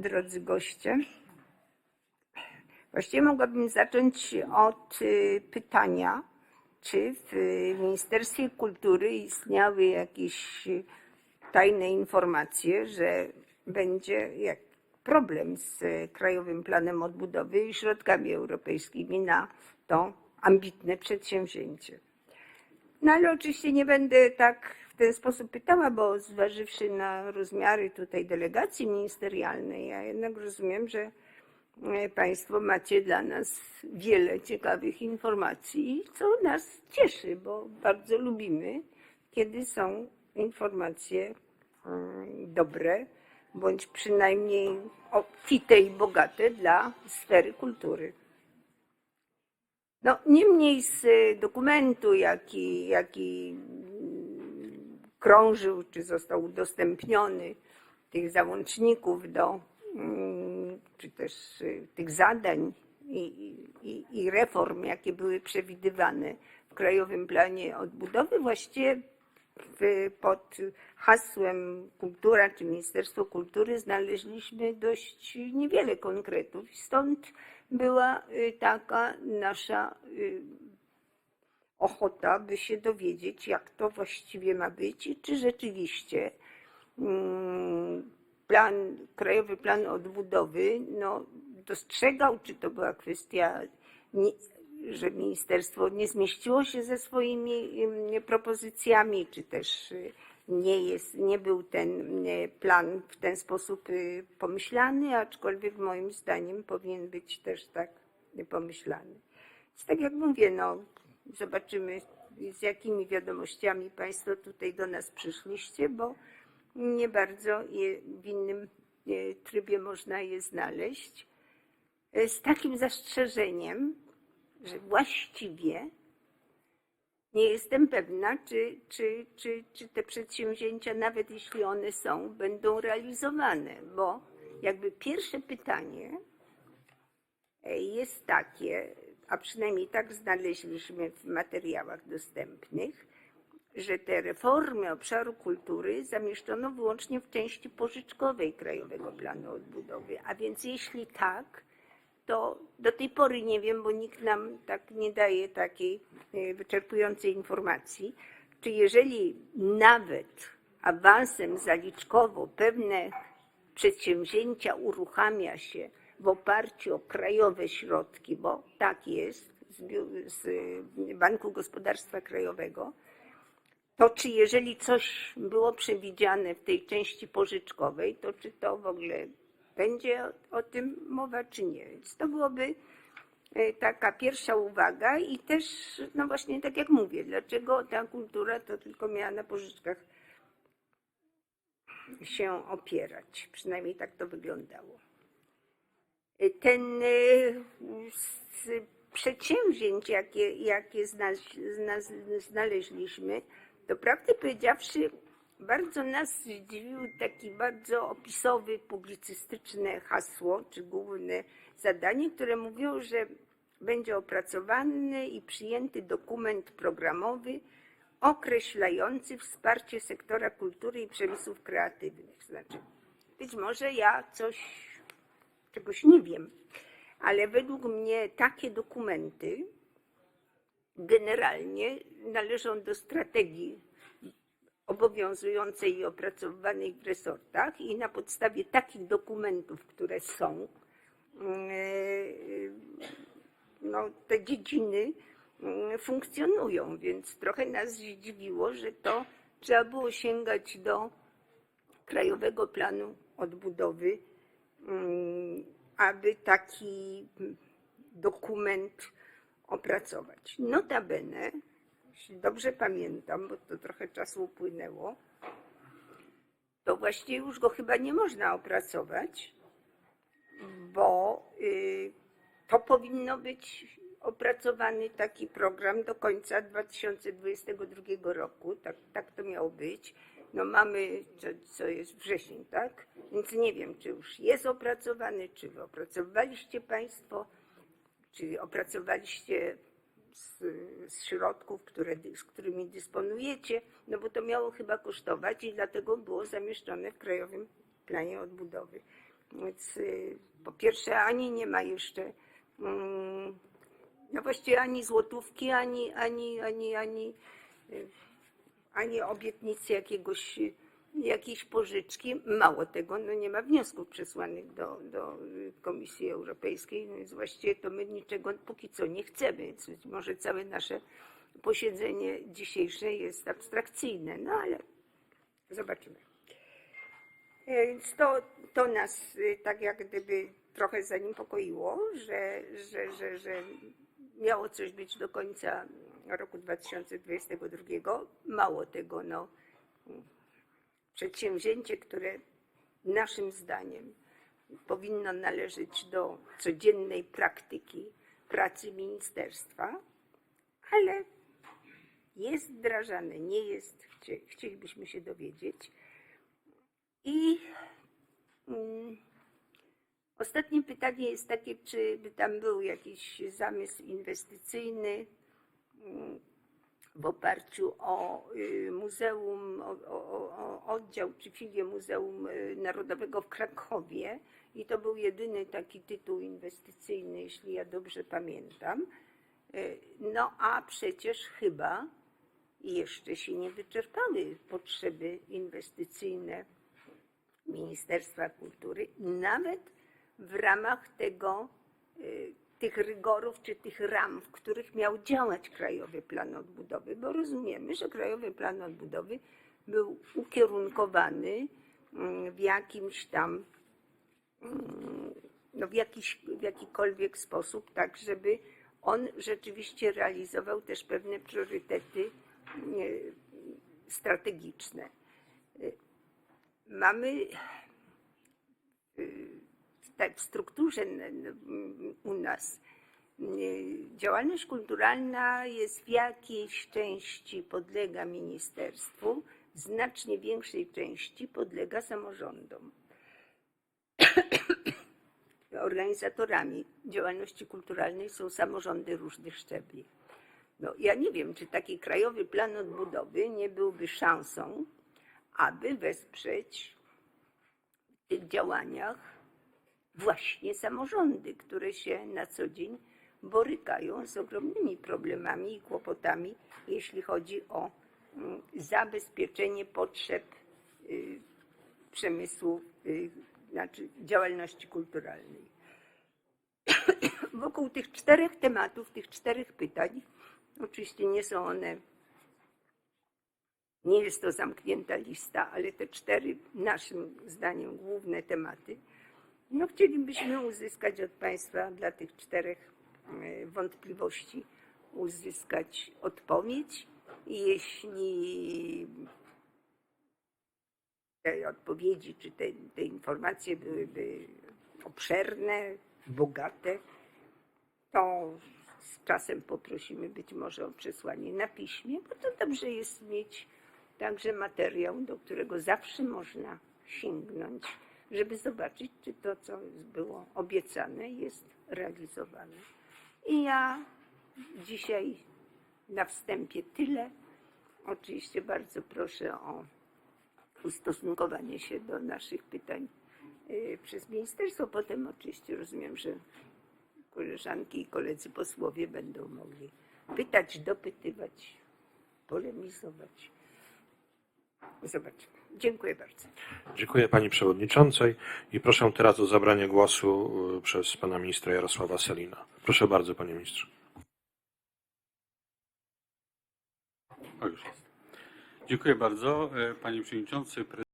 drodzy goście. Właściwie mogłabym zacząć od y, pytania, czy w Ministerstwie Kultury istniały jakieś tajne informacje, że będzie jak problem z Krajowym Planem Odbudowy i środkami europejskimi na to ambitne przedsięwzięcie. No ale oczywiście nie będę tak ten sposób pytała, bo zważywszy na rozmiary tutaj delegacji ministerialnej, ja jednak rozumiem, że e, Państwo macie dla nas wiele ciekawych informacji, co nas cieszy, bo bardzo lubimy, kiedy są informacje mm, dobre, bądź przynajmniej obfite i bogate dla sfery kultury. No, niemniej z dokumentu, jaki, jaki krążył, czy został udostępniony, tych załączników do, mm, czy też y, tych zadań i, i, i reform, jakie były przewidywane w Krajowym Planie Odbudowy, właściwie w, pod hasłem kultura czy Ministerstwo Kultury znaleźliśmy dość niewiele konkretów. Stąd była y, taka nasza y, ochota, by się dowiedzieć, jak to właściwie ma być i czy rzeczywiście mm, plan, Krajowy Plan Odbudowy no, dostrzegał, czy to była kwestia, że ministerstwo nie zmieściło się ze swoimi ym, propozycjami, czy też nie, jest, nie był ten y, plan w ten sposób y, pomyślany, aczkolwiek moim zdaniem powinien być też tak pomyślany. Więc tak jak mówię, no, zobaczymy z jakimi wiadomościami Państwo tutaj do nas przyszliście, bo nie bardzo je w innym e, trybie można je znaleźć. E, Z takim zastrzeżeniem, że właściwie nie jestem pewna, czy, czy, czy, czy te przedsięwzięcia, nawet jeśli one są, będą realizowane, bo jakby pierwsze pytanie e, jest takie, a przynajmniej tak znaleźliśmy w materiałach dostępnych, że te reformy obszaru kultury zamieszczono wyłącznie w części pożyczkowej Krajowego Planu Odbudowy. A więc jeśli tak, to do tej pory nie wiem, bo nikt nam tak nie daje takiej e, wyczerpującej informacji, czy jeżeli nawet awansem zaliczkowo pewne przedsięwzięcia uruchamia się w oparciu o krajowe środki, bo tak jest z, Banku Gospodarstwa Krajowego, to czy jeżeli coś było przewidziane w tej części pożyczkowej, to czy to w ogóle będzie o, o tym mowa, czy nie. Więc to byłoby e, taka pierwsza uwaga i też, no właśnie tak jak mówię, dlaczego ta kultura to tylko miała na pożyczkach się opierać. Przynajmniej tak to wyglądało. E, Ten e, z przedsięwzięć, jakie, jakie znaleź- zna- znaleźliśmy, to prawdę powiedziawszy, bardzo nas zdziwił taki bardzo opisowy, publicystyczne hasło, czy główne zadanie, które mówiło, że będzie opracowany i przyjęty dokument programowy określający wsparcie sektora kultury i przemysłów kreatywnych. Znaczy, być może ja coś, czegoś nie wiem, ale według mnie takie dokumenty generalnie należą do strategii obowiązującej i opracowywanej w resortach i na podstawie takich dokumentów, które są, yy, no, te dziedziny yy, funkcjonują, więc trochę nas zdziwiło, że to trzeba było sięgać do Krajowego Planu Odbudowy, aby taki dokument opracować. Notabene, jeśli dobrze pamiętam, bo to trochę czasu upłynęło, to właściwie już go chyba nie można opracować, bo y, to powinno być opracowany taki program do końca 2022 roku. Tak, tak to miało być. No mamy, co, co jest wrzesień, tak? Więc nie wiem, czy już jest opracowany, czy wy opracowaliście Państwo, czy opracowaliście z, z środków, które, z którymi dysponujecie, no bo to miało chyba kosztować i dlatego było zamieszczone w Krajowym Planie Odbudowy. Więc y, po pierwsze ani nie ma jeszcze mm, no właściwie ani złotówki, ani, ani, ani, ani, y, ani obietnicy jakiegoś, jakiejś pożyczki. Mało tego, no nie ma wniosków przesłanych do, do Komisji Europejskiej, no więc właściwie to my niczego póki co nie chcemy. Więc być może całe nasze posiedzenie dzisiejsze jest abstrakcyjne, no ale zobaczymy. E, Więc to, to nas y, tak jak gdyby trochę zaniepokoiło, że, że, że, że miało coś być do końca roku 2022. Mało tego, no, przedsięwzięcie, które naszym zdaniem powinno należeć do codziennej praktyki pracy ministerstwa, ale jest wdrażane, nie jest, chcie- chcielibyśmy się dowiedzieć. I mm, ostatnie pytanie jest takie, czy by tam był jakiś zamysł inwestycyjny w oparciu o y, muzeum, o, o, o oddział czy filię Muzeum y, Narodowego w Krakowie. I to był jedyny taki tytuł inwestycyjny, jeśli ja dobrze pamiętam. Y, No a przecież chyba jeszcze się nie wyczerpały potrzeby inwestycyjne Ministerstwa Kultury, nawet w ramach tego, tych rygorów czy tych ram, w których miał działać Krajowy Plan Odbudowy, bo rozumiemy, że Krajowy Plan Odbudowy był ukierunkowany mm, w jakimś tam, mm, no w, jakiś, w jakikolwiek sposób, tak żeby on rzeczywiście realizował też pewne priorytety y, strategiczne. Mamy y, w tak- w strukturze u nas działalność kulturalna jest w jakiejś części podlega ministerstwu, w znacznie większej części podlega samorządom. Organizatorami działalności kulturalnej są samorządy różnych szczebli. No, ja nie wiem, czy taki krajowy plan odbudowy nie byłby szansą, aby wesprzeć w tych działaniach właśnie samorządy, które się na co dzień borykają z ogromnymi problemami i kłopotami, jeśli chodzi o mm, zabezpieczenie potrzeb y, przemysłu, y, znaczy działalności kulturalnej. Wokół tych czterech tematów, tych czterech pytań, oczywiście nie są one nie jest to zamknięta lista, ale te cztery, naszym zdaniem, główne tematy, no chcielibyśmy uzyskać od Państwa dla tych czterech e, wątpliwości, uzyskać odpowiedź. Jeśli te odpowiedzi czy te, te informacje byłyby obszerne, bogate, to z czasem poprosimy być może o przesłanie na piśmie, bo to dobrze jest mieć także materiał, do którego zawsze można sięgnąć, żeby zobaczyć, czy to, co było obiecane, jest realizowane. I ja dzisiaj na wstępie tyle. Oczywiście bardzo proszę o ustosunkowanie się do naszych pytań y, przez ministerstwo. Potem oczywiście rozumiem, że koleżanki i koledzy posłowie będą mogli pytać, dopytywać, polemizować. Zobaczymy. Dziękuję bardzo. Dziękuję Pani Przewodniczącej i proszę teraz o zabranie głosu y, przez Pana Ministra Jarosława Selina. Proszę bardzo Panie Ministrze. O, już jest. Dziękuję bardzo, e, Panie Przewodniczący.